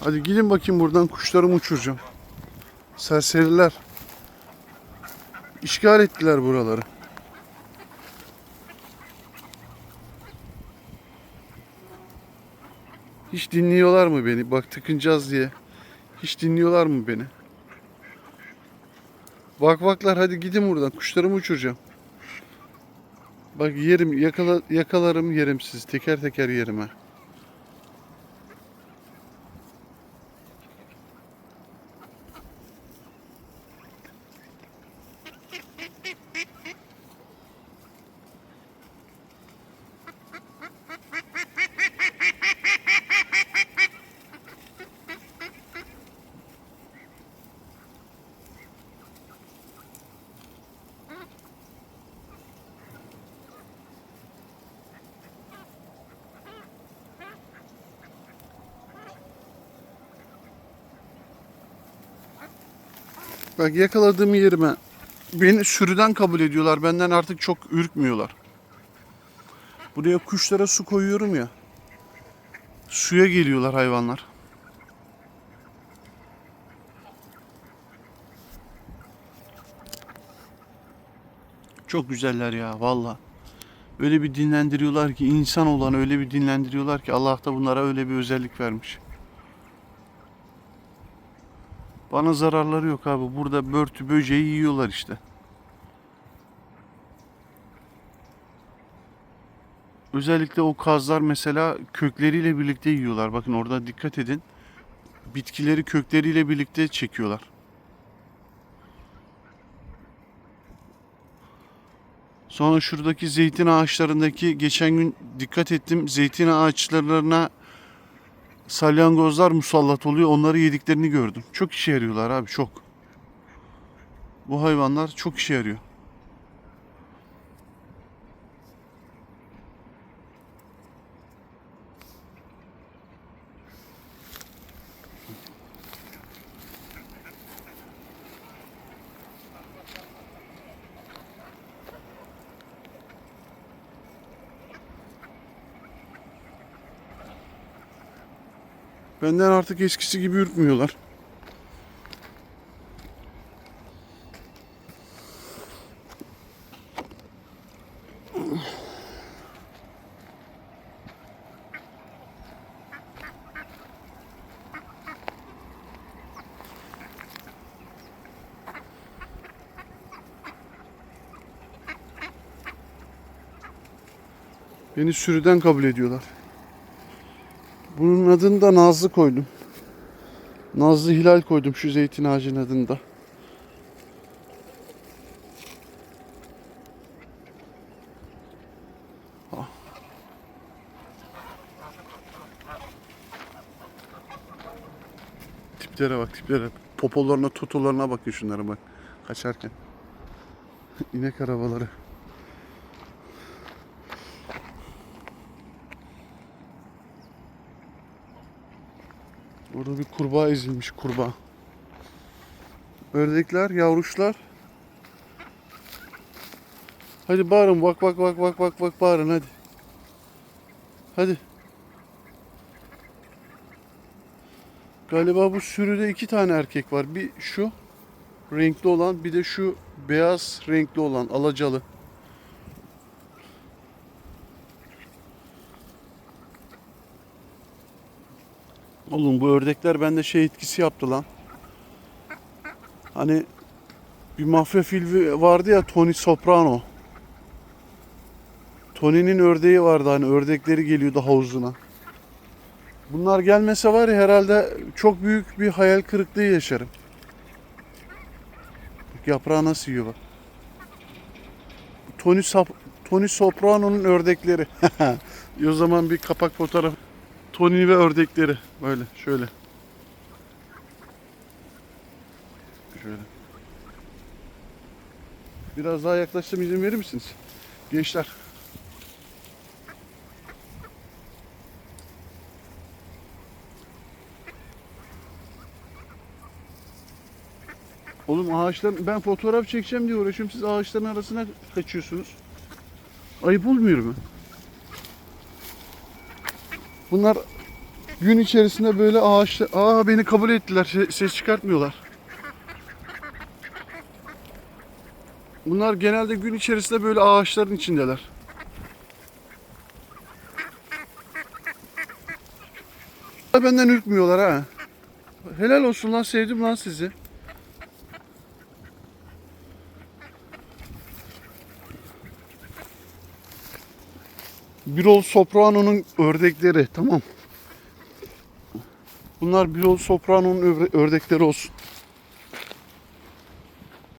Hadi gidin bakayım buradan kuşlarımı uçuracağım. Serseriler. İşgal ettiler buraları. Hiç dinliyorlar mı beni? Bak tıkınacağız diye. Hiç dinliyorlar mı beni? Bak baklar hadi gidin buradan. Kuşlarımı uçuracağım. Bak yerim yakala, yakalarım yerim sizi. Teker teker yerim ha. Bak yakaladığım yerime beni sürüden kabul ediyorlar. Benden artık çok ürkmüyorlar. Buraya kuşlara su koyuyorum ya. Suya geliyorlar hayvanlar. Çok güzeller ya valla. Öyle bir dinlendiriyorlar ki insan olan öyle bir dinlendiriyorlar ki Allah da bunlara öyle bir özellik vermiş. Bana zararları yok abi. Burada börtü böceği yiyorlar işte. Özellikle o kazlar mesela kökleriyle birlikte yiyorlar. Bakın orada dikkat edin. Bitkileri kökleriyle birlikte çekiyorlar. Sonra şuradaki zeytin ağaçlarındaki geçen gün dikkat ettim. Zeytin ağaçlarına salyangozlar musallat oluyor. Onları yediklerini gördüm. Çok işe yarıyorlar abi çok. Bu hayvanlar çok işe yarıyor. Benden artık eskisi gibi ürkmüyorlar. Beni sürüden kabul ediyorlar. Bunun adını da Nazlı koydum. Nazlı Hilal koydum şu zeytin ağacının adını da. Ah. Tiplere bak tiplere. Popolarına tutularına bakın şunlara bak. Kaçarken. İnek arabaları. Orada bir kurbağa ezilmiş kurbağa. Ördekler, yavruşlar. Hadi bağırın bak bak bak bak bak bak bağırın hadi. Hadi. Galiba bu sürüde iki tane erkek var. Bir şu renkli olan bir de şu beyaz renkli olan alacalı. Oğlum bu ördekler bende şey etkisi yaptı lan. Hani bir mafya filmi vardı ya Tony Soprano. Tony'nin ördeği vardı hani ördekleri geliyordu havuzuna. Bunlar gelmese var ya herhalde çok büyük bir hayal kırıklığı yaşarım. Yaprağı nasıl yiyor bak. Tony, Sop- Tony Soprano'nun ördekleri. o zaman bir kapak fotoğraf. Tony ve ördekleri. Böyle şöyle. Şöyle. Biraz daha yaklaştım izin verir misiniz? Gençler. Oğlum ağaçların ben fotoğraf çekeceğim diye uğraşıyorum. Siz ağaçların arasına kaçıyorsunuz. Ayıp olmuyor mu? Bunlar gün içerisinde böyle ağaçlar... Aa beni kabul ettiler. Se- Ses çıkartmıyorlar. Bunlar genelde gün içerisinde böyle ağaçların içindeler. Benden ürkmüyorlar ha. Helal olsun lan sevdim lan sizi. Birol Soprano'nun ördekleri tamam. Bunlar Birol Soprano'nun ördekleri olsun.